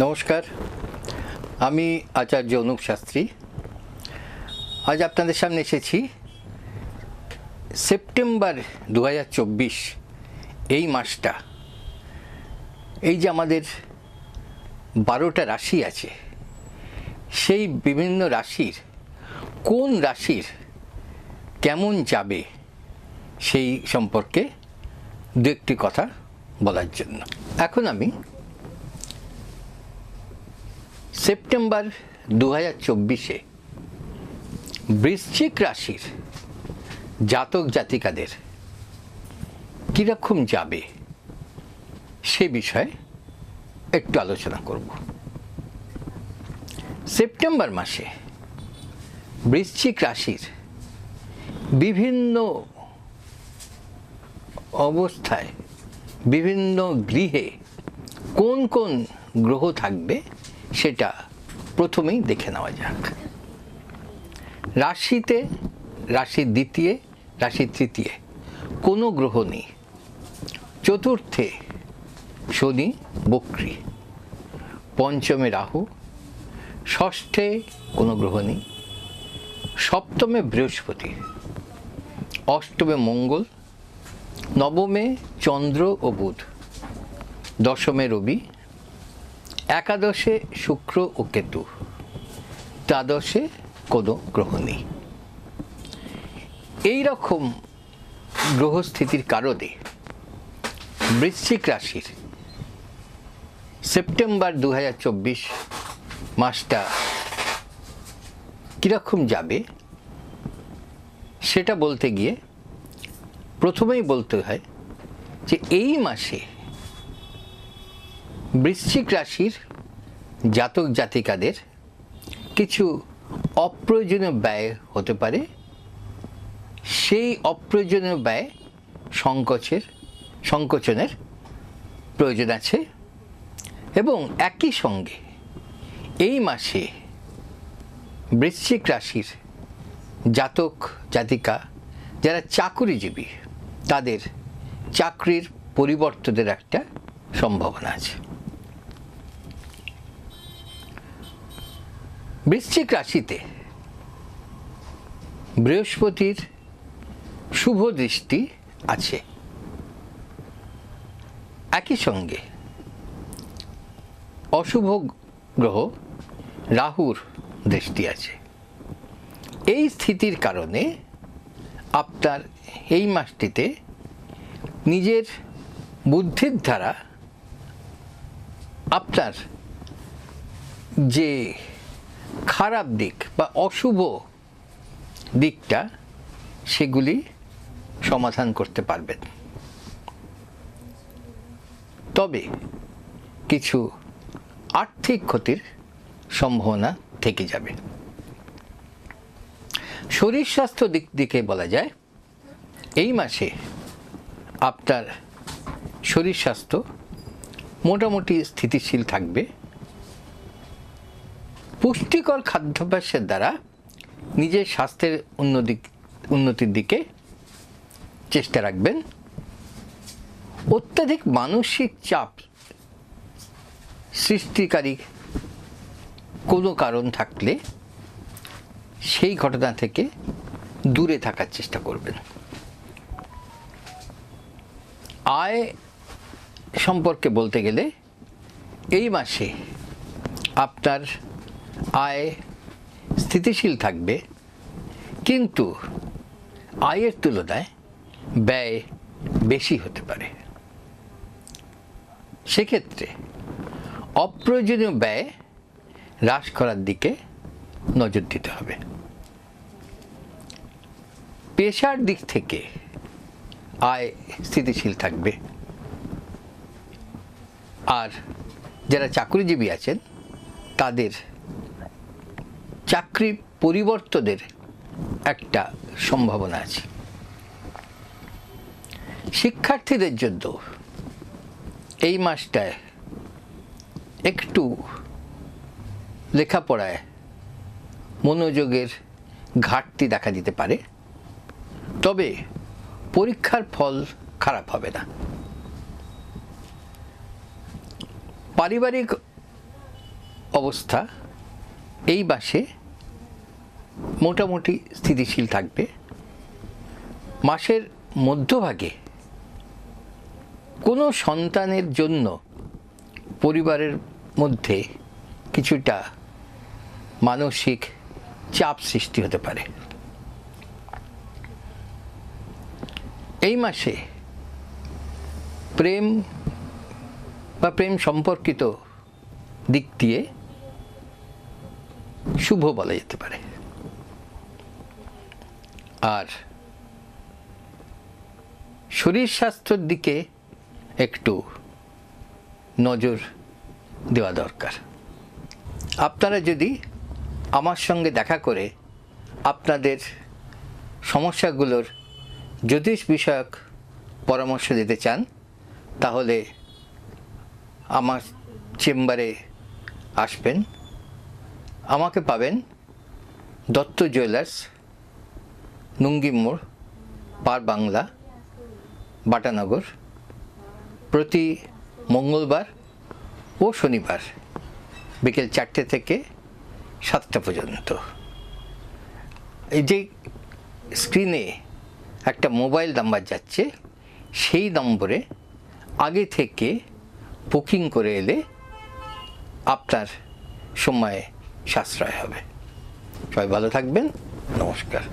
নমস্কার। আমি আচার্য অনুপ শাস্ত্রী। আজ আপনাদের সামনে এসেছি সেপ্টেম্বর দু হাজার চব্বিশ, এই মাসটা। এই যে আমাদের বারোটা রাশি আছে, সেই বিভিন্ন রাশির কোন রাশির কেমন যাবে সেই সম্পর্কে দু একটি কথা বলার জন্য। এখন আমি সেপ্টেম্বর দু হাজার চব্বিশে বৃশ্চিক রাশির জাতক জাতিকাদের কীরকম যাবে সে বিষয়ে একটু আলোচনা করব। সেপ্টেম্বর মাসে বৃশ্চিক রাশির বিভিন্ন অবস্থায় বিভিন্ন গৃহে কোন কোন গ্রহ থাকবে সেটা প্রথমেই দেখে নেওয়া যাক। রাশিতে রাশির দ্বিতীয় রাশির তৃতীয়, কোনো গ্রহ নেই। চতুর্থে শনি, বক্রী। পঞ্চমে রাহু, ষষ্ঠে কোনো গ্রহ নেই। সপ্তমে বৃহস্পতি, অষ্টমে মঙ্গল, নবমে চন্দ্র ও বুধ, দশমে রবি একাদশে শুক্র ও কেতু, দ্বাদশে কোনো গ্রহ নেই। এই রকম গ্রহস্থিতির কারণে বৃশ্চিক রাশির সেপ্টেম্বর দু হাজার চব্বিশ মাসটা কীরকম যাবে, সেটা বলতে গিয়ে প্রথমেই বলতে হয় যে এই মাসে বৃশ্চিক রাশির জাতক জাতিকাদের কিছু অপ্রয়োজনীয় ব্যয় হতে পারে। সেই অপ্রয়োজনীয় ব্যয় সংকোচের, সংকোচনের প্রয়োজন আছে এবং একই সঙ্গে এই মাসে বৃশ্চিক রাশির জাতক জাতিকা যারা চাকুরিজীবী, তাদের চাকরির পরিবর্তনের একটা সম্ভাবনা আছে। বৃশ্চিক রাশিতে বৃহস্পতির শুভ দৃষ্টি আছে। একই সঙ্গে অশুভ গ্রহ রাহুর দৃষ্টি আছে। এই স্থিতির কারণে আপনার এই মাসটিতে নিজের বুদ্ধির দ্বারা আপনার যে খারাপ দিক বা অশুভ দিকটা সেগুলি সমাধান করতে পারবেন। তবে কিছু আর্থিক ক্ষতির সম্ভাবনা থেকে যাবে। শরীর স্বাস্থ্য দিক দিকে বলা যায়, এই মাসে আপনার শরীর স্বাস্থ্য মোটামুটি স্থিতিশীল থাকবে। পুষ্টিকর খাদ্যাভ্যাসের দ্বারা নিজের স্বাস্থ্যের উন্নতি, উন্নতির দিকে চেষ্টা রাখবেন। অত্যাধিক মানসিক চাপ সৃষ্টিকারী কোনো কারণ থাকলে সেই ঘটনা থেকে দূরে থাকার চেষ্টা করবেন। আয় সম্পর্কে বলতে গেলে এই মাসে আপনার আয় স্থিতিশীল থাকবে, কিন্তু আয়ের তুলনায় ব্যয় বেশি হতে পারে। সেক্ষেত্রে অপ্রয়োজনীয় ব্যয় হ্রাস করার দিকে নজর দিতে হবে। পেশার দিক থেকে আয় স্থিতিশীল থাকবে। আর যারা চাকরিজীবী আছেন, তাদের চাকরি পরিবর্তনের একটা সম্ভাবনা আছে। শিক্ষার্থীদের জন্য এই মাসটায় একটু লেখাপড়ায় মনোযোগের ঘাটতি দেখা দিতে পারে, তবে পরীক্ষার ফল খারাপ হবে না। পারিবারিক অবস্থা এই মাসে মোটামুটি স্থিতিশীল থাকবে। মাসের মধ্যভাগে কোনো সন্তানের জন্য পরিবারের মধ্যে কিছুটা মানসিক চাপ সৃষ্টি হতে পারে। এই মাসে প্রেম বা প্রেম সম্পর্কিত দিক দিয়ে শুভ বলা যেতে পারে। আর শরীর স্বাস্থ্যের দিকে একটু নজর দেওয়া দরকার। আপনারা যদি আমার সঙ্গে দেখা করে আপনাদের সমস্যাগুলোর জ্যোতিষ বিষয়ক পরামর্শ দিতে চান, তাহলে আমার চেম্বারে আসবেন। আমাকে পাবেন দত্ত জুয়েলার্স নুঙ্গি মোড় পার বাংলা, বাটানগর, প্রতি মঙ্গলবার ও শনিবার বিকেল চারটে থেকে সাতটা পর্যন্ত। এই যে স্ক্রিনে একটা মোবাইল নাম্বার যাচ্ছে, সেই নম্বরে আগে থেকে বুকিং করে এলে আপনার সময় সাশ্রয় হবে। সবাই ভালো থাকবেন, নমস্কার।